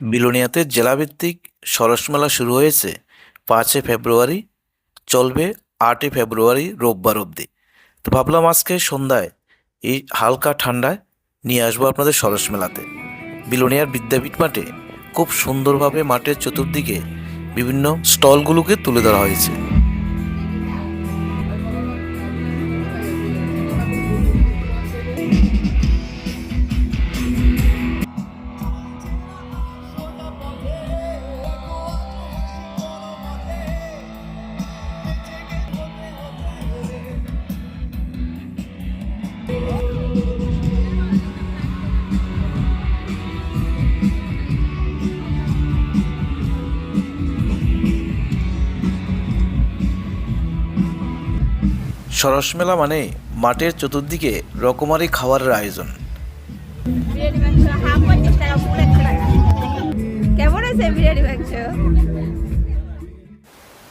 বিলোনিয়াতে জেলাভিত্তিক সরসমেলা শুরু হয়েছে পাঁচই ফেব্রুয়ারি, চলবে আটই ফেব্রুয়ারি রোববার অবধি। তো ভাবলাম আজকে সন্ধ্যায় এই হালকা ঠান্ডায় নিয়ে আসব আপনাদের সরস মেলাতে বিলোনিয়ার বিদ্যাপীঠ মাঠে খুব সুন্দরভাবে মাঠের চতুর্দিকে বিভিন্ন স্টলগুলোকে তুলে ধরা হয়েছে। সরস মেলা মানে মাঠের চতুর্দিকে রকমারি খাবারের আয়োজন।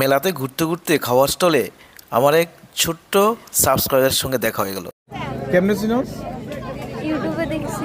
মেলাতে ঘুরতে ঘুরতে খাওয়ার স্টলে আমার এক ছোট্ট সাবস্ক্রাইবারের সঙ্গে দেখা হয়ে গেল। কেমনে চিনস ইউটিউবে দেখছি।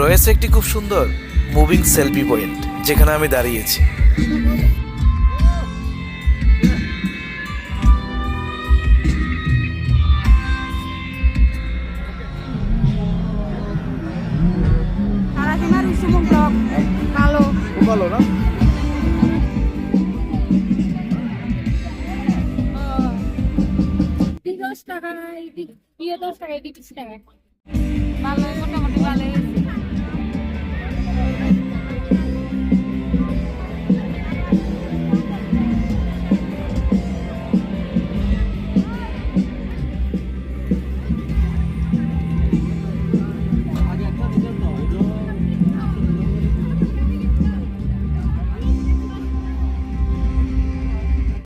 রয়েছে একটি খুব সুন্দর মুভিং সেলফি পয়েন্ট যেখানে আমি দাঁড়িয়েছি। না? দশ টাকা ইয়ে দশ টাকা এটি টাকা। ভালো মোটামুটি ভালো